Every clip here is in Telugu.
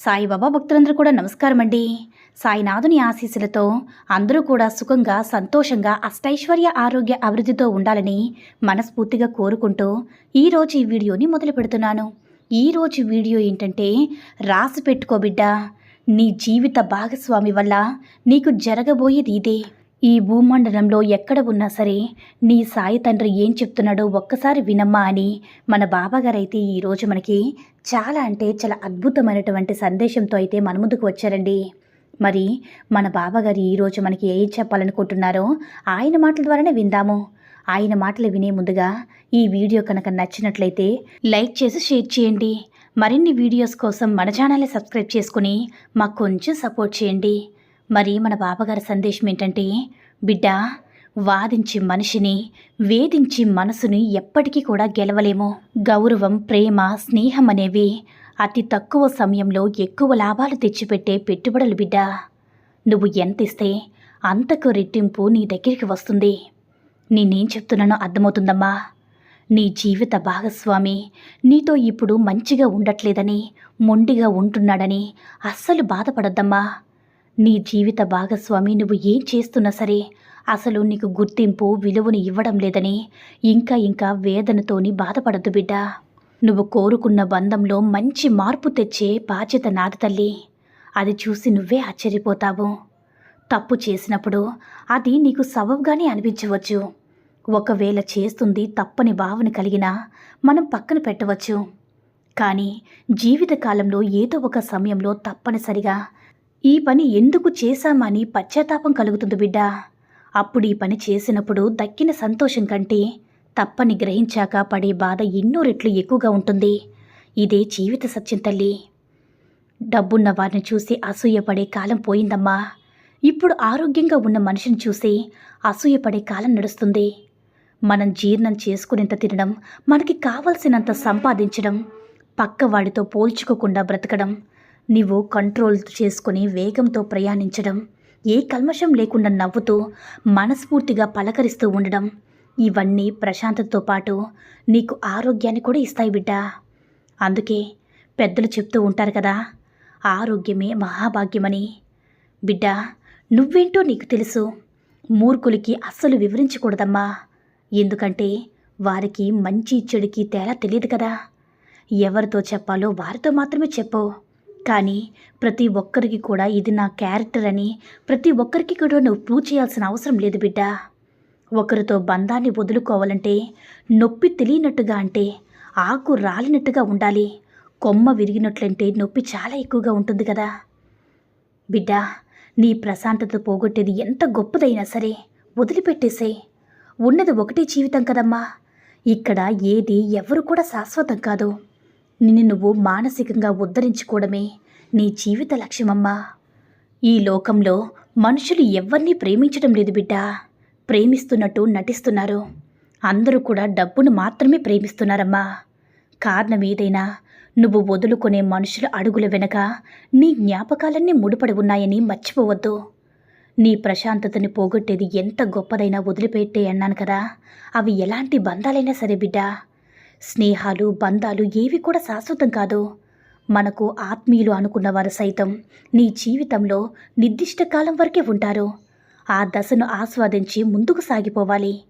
సాయిబాబా భక్తులందరూ కూడా నమస్కారం అండి సాయినాథుని ఆశీస్సులతో అందరూ కూడా సుఖంగా సంతోషంగా అష్టైశ్వర్య ఆరోగ్య అభివృద్ధితో ఉండాలని మనస్ఫూర్తిగా కోరుకుంటూ ఈరోజు ఈ వీడియోని మొదలు పెడుతున్నాను. ఈరోజు వీడియో ఏంటంటే రాసి పెట్టుకో బిడ్డ నీ జీవిత భాగస్వామి వల్ల నీకు జరగబోయేది ఇదే. ఈ భూమండలంలో ఎక్కడ ఉన్నా సరే నీ సాయి తండ్రి ఏం చెప్తున్నాడో ఒక్కసారి వినమ్మా అని మన బాబాగారైతే ఈరోజు మనకి చాలా అంటే చాలా అద్భుతమైనటువంటి సందేశంతో అయితే మన ముందుకు వచ్చారండి. మరి మన బాబాగారు ఈరోజు మనకి ఏం చెప్పాలనుకుంటున్నారో ఆయన మాటల ద్వారానే విందాము. ఆయన మాటలు వినే ముందుగా ఈ వీడియో కనుక నచ్చినట్లయితే లైక్ చేసి షేర్ చేయండి. మరిన్ని వీడియోస్ కోసం మన ఛానల్ని సబ్స్క్రైబ్ చేసుకుని మాకు కొంచెం సపోర్ట్ చేయండి. మరి మన బాబాగారి సందేశం ఏంటంటే బిడ్డ వాదించి మనిషిని వేధించి మనసుని ఎప్పటికీ కూడా గెలవలేము. గౌరవం ప్రేమ స్నేహం అనేవి అతి తక్కువ సమయంలో ఎక్కువ లాభాలు తెచ్చిపెట్టే పెట్టుబడులు బిడ్డ. నువ్వు ఎంత ఇస్తే అంతకు రెట్టింపు నీ దగ్గరికి వస్తుంది. నేనేం చెప్తున్నానో అర్థమవుతుందమ్మా. నీ జీవిత భాగస్వామి నీతో ఇప్పుడు మంచిగా ఉండట్లేదని మొండిగా ఉంటున్నాడని అస్సలు బాధపడద్దమ్మా. నీ జీవిత భాగస్వామి నువ్వు ఏం చేస్తున్నా సరే అసలు నీకు గుర్తింపు విలువను ఇవ్వడం లేదని ఇంకా ఇంకా వేదనతోని బాధపడద్దు బిడ్డ. నువ్వు కోరుకున్న బంధంలో మంచి మార్పు తెచ్చే బాధ్యత నాది తల్లి. అది చూసి నువ్వే ఆశ్చర్యపోతావు. తప్పు చేసినప్పుడు అది నీకు సబబ్గానే అనిపించవచ్చు. ఒకవేళ చేస్తుంది తప్పని భావన కలిగినా మనం పక్కన పెట్టవచ్చు. కానీ జీవితకాలంలో ఏదో ఒక సమయంలో తప్పనిసరిగా ఈ పని ఎందుకు చేశామని పశ్చాత్తాపం కలుగుతుంది బిడ్డా. అప్పుడు ఈ పని చేసినప్పుడు దక్కిన సంతోషం కంటే తప్పని గ్రహించాక పడే బాధ ఎన్నో రెట్లు ఎక్కువగా ఉంటుంది. ఇదే జీవిత సత్యం తల్లి. డబ్బున్న వారిని చూసి అసూయపడే కాలం పోయిందమ్మా. ఇప్పుడు ఆరోగ్యంగా ఉన్న మనిషిని చూసి అసూయపడే కాలం నడుస్తుంది. మనం జీర్ణం చేసుకునేంత తినడం మనకి కావలసినంత సంపాదించడం పక్కవాడితో పోల్చుకోకుండా బ్రతకడం నీవు కంట్రోల్ చేసుకుని వేగంతో ప్రయాణించడం ఏ కల్మషం లేకుండా నవ్వుతూ మనస్ఫూర్తిగా పలకరిస్తూ ఉండడం ఇవన్నీ ప్రశాంతతతో పాటు నీకు ఆరోగ్యాన్ని కూడా ఇస్తాయి బిడ్డ. అందుకే పెద్దలు చెప్తూ ఉంటారు కదా ఆరోగ్యమే మహాభాగ్యమని. బిడ్డ నువ్వేంటో నీకు తెలుసు. మూర్ఖులకి అస్సలు వివరించకూడదమ్మా. ఎందుకంటే వారికి మంచి చెడుకి తేడా తెలియదు కదా. ఎవరితో చెప్పాలో వారితో మాత్రమే చెప్పు. కానీ ప్రతి ఒక్కరికి కూడా ఇది నా క్యారెక్టర్ అని ప్రతి ఒక్కరికి కూడా నువ్వు ప్రూవ్ చేయాల్సిన అవసరం లేదు బిడ్డ. ఒకరితో బంధాన్ని వదులుకోవాలంటే నొప్పి తెలియనట్టుగా అంటే ఆకు రాలినట్టుగా ఉండాలి. కొమ్మ విరిగినట్లంటే నొప్పి చాలా ఎక్కువగా ఉంటుంది కదా. బిడ్డ నీ ప్రశాంతత పోగొట్టేది ఎంత గొప్పదైనా సరే వదిలిపెట్టేసే ఉన్నది ఒకటే జీవితం కదమ్మా. ఇక్కడ ఏది ఎవరు కూడా శాశ్వతం కాదు. నిన్ను నువ్వు మానసికంగా ఉద్ధరించుకోవడమే నీ జీవిత లక్ష్యమమ్మా. ఈ లోకంలో మనుషులు ఎవరినీ ప్రేమించడం లేదు బిడ్డ. ప్రేమిస్తున్నట్టు నటిస్తున్నారు. అందరూ కూడా డబ్బును మాత్రమే ప్రేమిస్తున్నారమ్మా. కారణం ఏదైనా నువ్వు వదులుకునే మనుషుల అడుగుల వెనక నీ జ్ఞాపకాలన్నీ ముడిపడి ఉన్నాయని మర్చిపోవద్దు. నీ ప్రశాంతతని పోగొట్టేది ఎంత గొప్పదైనా వదిలిపెట్టే అన్నాను కదా. అవి ఎలాంటి బంధాలైనా సరే బిడ్డా. స్నేహాలు బంధాలు ఏవి కూడా శాశ్వతం కాదు. మనకు ఆత్మీయులు అనుకున్న వారు సైతం నీ జీవితంలో నిర్దిష్ట కాలం వరకే ఉంటారు. ఆ దశను ఆస్వాదించి ముందుకు సాగిపోవాలి.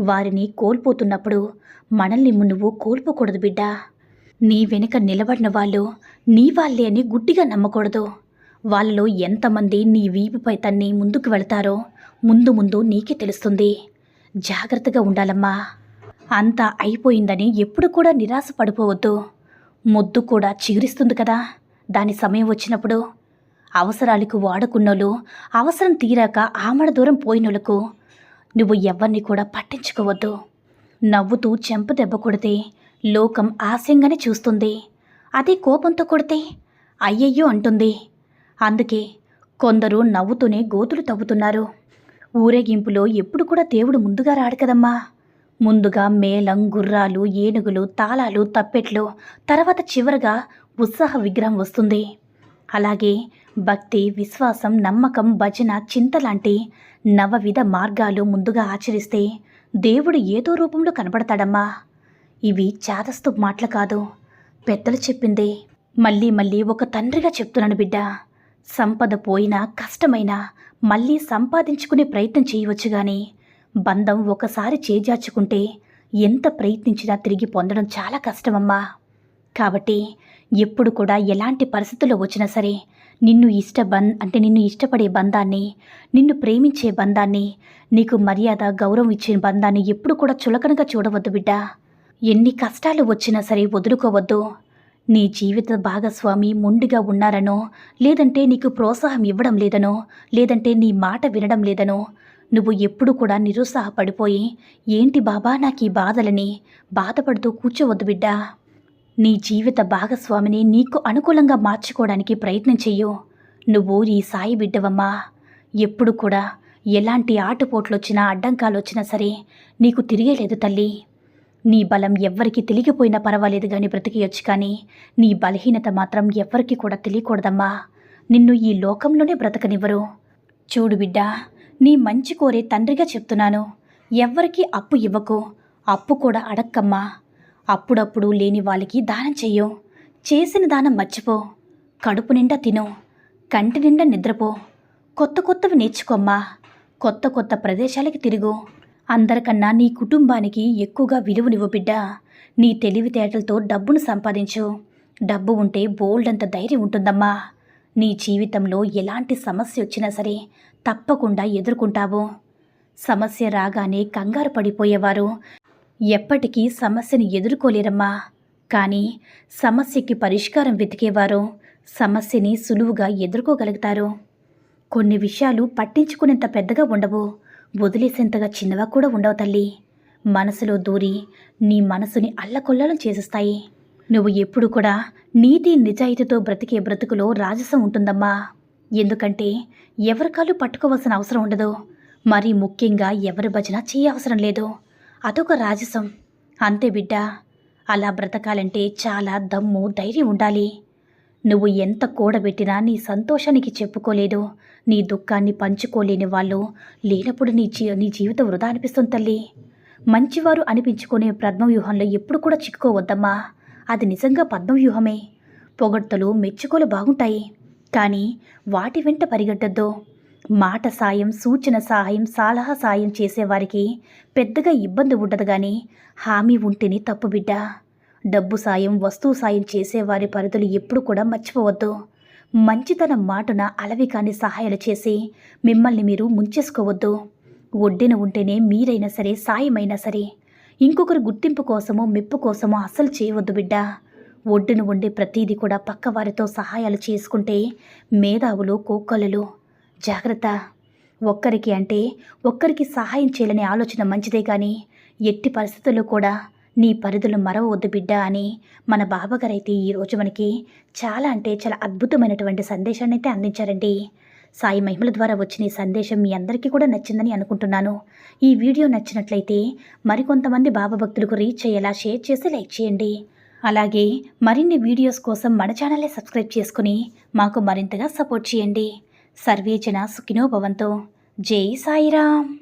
వారిని కోల్పోతున్నప్పుడు మనల్ని నువ్వు కోల్పోకూడదు బిడ్డ. నీ వెనుక నిలబడిన వాళ్ళు నీ వాళ్ళే అని గుడ్డిగా నమ్మకూడదు. వాళ్ళలో ఎంతమంది నీ వీపుపై తన్ని ముందుకు వెళతారో ముందు ముందు నీకే తెలుస్తుంది. జాగ్రత్తగా ఉండాలమ్మా. అంతా అయిపోయిందని ఎప్పుడు కూడా నిరాశ పడిపోవద్దు. ముద్దు కూడా చిగురిస్తుంది కదా. దాని సమయం వచ్చినప్పుడు అవసరాలకు వాడుకున్నోళ్ళు అవసరం తీరాక ఆమడ దూరం పోయినోళ్ళకు నువ్వు ఎవరిని కూడా పట్టించుకోవద్దు. నవ్వుతూ చెంప దెబ్బ కొడితే లోకం ఆశయంగానే చూస్తుంది. అదే కోపంతో కొడితే అయ్యయ్యో అంటుంది. అందుకే కొందరు నవ్వుతూనే గోతులు తవ్వుతున్నారు. ఊరేగింపులో ఎప్పుడు కూడా దేవుడు ముందుగా రాడు కదమ్మా. ముందుగా మేళం గుర్రాలు ఏనుగులు తాళాలు తప్పెట్లు. తర్వాత చివరగా ఉత్సాహ విగ్రహం వస్తుంది. అలాగే భక్తి విశ్వాసం నమ్మకం భజన చింత లాంటి నవవిధ మార్గాలు ముందుగా ఆచరిస్తే దేవుడు ఏదో రూపంలో కనబడతాడమ్మా. ఇవి చాదస్తు మాటలు కాదు. పెద్దలు చెప్పిందే మళ్ళీ మళ్ళీ ఒక తండ్రిగా చెప్తున్నాను బిడ్డ. సంపద పోయినా కష్టమైనా మళ్ళీ సంపాదించుకునే ప్రయత్నం చేయవచ్చు కానీ బంధం ఒకసారి చేజార్చుకుంటే ఎంత ప్రయత్నించినా తిరిగి పొందడం చాలా కష్టమమ్మా. కాబట్టి ఎప్పుడు కూడా ఎలాంటి పరిస్థితుల్లో వచ్చినా సరే నిన్ను ఇష్ట బం అంటే నిన్ను ఇష్టపడే బంధాన్ని నిన్ను ప్రేమించే బంధాన్ని నీకు మర్యాద గౌరవం ఇచ్చే బంధాన్ని ఎప్పుడు కూడా చులకనగా చూడవద్దు బిడ్డ. ఎన్ని కష్టాలు వచ్చినా సరే వదులుకోవద్దు. నీ జీవిత భాగస్వామి మొండిగా ఉన్నారనో లేదంటే నీకు ప్రోత్సాహం ఇవ్వడం లేదనో లేదంటే నీ మాట వినడం లేదనో నువ్వు ఎప్పుడు కూడా నిరుత్సాహపడిపోయి ఏంటి బాబా నాకు ఈ బాధలని? బాధపడుతూ కూర్చోవద్దు బిడ్డా. నీ జీవిత భాగస్వామిని నీకు అనుకూలంగా మార్చుకోవడానికి ప్రయత్నం చెయ్యు. నువ్వు ఈ సాయి బిడ్డవమ్మా. ఎప్పుడు కూడా ఎలాంటి ఆటుపోట్లొచ్చినా అడ్డంకాలొచ్చినా సరే నీకు తిరిగేలేదు తల్లి. నీ బలం ఎవ్వరికి తెలిగిపోయినా పర్వాలేదు కానీ బ్రతికేయొచ్చు కానీ నీ బలహీనత మాత్రం ఎవ్వరికి కూడా తెలియకూడదమ్మా. నిన్ను ఈ లోకంలోనే బ్రతకనివ్వరు. చూడు బిడ్డా నీ మంచి కోరే తండ్రిగా చెప్తున్నాను. ఎవ్వరికీ అప్పు ఇవ్వకు. అప్పు కూడా అడక్కమ్మా. అప్పుడప్పుడు లేని వాళ్ళకి దానం చెయ్యు. చేసిన దానం మర్చిపో. కడుపు నిండా తిను. కంటి నిండా నిద్రపో. కొత్త కొత్తవి నేర్చుకోమ్మా. కొత్త కొత్త ప్రదేశాలకి తిరుగు. అందరికన్నా నీ కుటుంబానికి ఎక్కువగా విలువనివ్వు బిడ్డ. నీ తెలివితేటలతో డబ్బును సంపాదించు. డబ్బు ఉంటే బోల్డ్ అంత ధైర్యం ఉంటుందమ్మా. నీ జీవితంలో ఎలాంటి సమస్య వచ్చినా సరే తప్పకుండా ఎదుర్కొంటావు. సమస్య రాగానే కంగారు పడిపోయేవారు. ఎప్పటికీ సమస్యని ఎదుర్కోలేరమ్మా. కానీ సమస్యకి పరిష్కారం వెతికేవారు. సమస్యని సులువుగా ఎదుర్కోగలుగుతారు. కొన్ని విషయాలు పట్టించుకునేంత పెద్దగా ఉండవు. వదిలేసేంతగా చిన్నగా కూడా ఉండవు తల్లి. మనసులో దూరి నీ మనసుని అల్లకొల్లలు చేసేస్తాయి. నువ్వు ఎప్పుడు కూడా నీతి నిజాయితీతో బ్రతికే బ్రతుకులో రాజసం ఉంటుందమ్మా. ఎందుకంటే ఎవరి కాలు పట్టుకోవాల్సిన అవసరం ఉండదు. మరీ ముఖ్యంగా ఎవరి భజన చేయవసరం లేదు. అదొక రాజసం. అంతే బిడ్డ అలా బ్రతకాలంటే చాలా దమ్ము ధైర్యం ఉండాలి. నువ్వు ఎంత కూడబెట్టినా నీ సంతోషానికి చెప్పుకోలేదు. నీ దుఃఖాన్ని పంచుకోలేని వాళ్ళు లేనప్పుడు నీ జీ నీ జీవితం వృధా అనిపిస్తుంది తల్లి. మంచివారు అనిపించుకునే పద్మవ్యూహంలో ఎప్పుడు కూడా చిక్కుకోవద్దమ్మా. అది నిజంగా పద్మవ్యూహమే. పొగడ్తలు మెచ్చుకోలు బాగుంటాయి. కానీ వాటి వెంట పరిగెట్టద్దు. మాట సాయం సూచన సహాయం సలహా సాయం చేసేవారికి పెద్దగా ఇబ్బంది ఉండదు కానీ హామీ ఉంటేనే తప్పు బిడ్డ. డబ్బు సాయం వస్తువు సాయం చేసేవారి పరిధులు ఎప్పుడు కూడా మర్చిపోవద్దు. మంచితనం మాటున అలవి కాని సహాయాలు చేసి మిమ్మల్ని మీరు ముంచేసుకోవద్దు. ఒడ్డిన ఉంటేనే మీరైనా సరే సాయమైనా సరే ఇంకొకరు గుర్తింపు కోసమో మెప్పు కోసమో అసలు చేయవద్దు బిడ్డా. ఒడ్డున ఉండే ప్రతీది కూడా పక్కవారితో సహాయాలు చేసుకుంటే మేధావులు కోకొల్లలు జాగ్రత్త. ఒక్కరికి అంటే ఒక్కరికి సహాయం చేయాలనే ఆలోచన మంచిదే కానీ ఎట్టి పరిస్థితుల్లో కూడా నీ పరిధులు మరవవద్దు బిడ్డ అని మన బాబాగారైతే ఈరోజు మనకి చాలా అంటే చాలా అద్భుతమైనటువంటి సందేశాన్ని అయితే అందించారండి. సాయి మహిమల ద్వారా వచ్చిన ఈ సందేశం మీ అందరికీ కూడా నచ్చిందని అనుకుంటున్నాను. ఈ వీడియో నచ్చినట్లయితే మరికొంతమంది బాబా భక్తులకు రీచ్ అయ్యేలా షేర్ చేసి లైక్ చేయండి. అలాగే మరిన్ని వీడియోస్ కోసం మన ఛానల్ని సబ్స్క్రైబ్ చేసుకుని మాకు మరింతగా సపోర్ట్ చేయండి. సర్వేజన సుఖినో భవంతో. జై సాయిరామ్.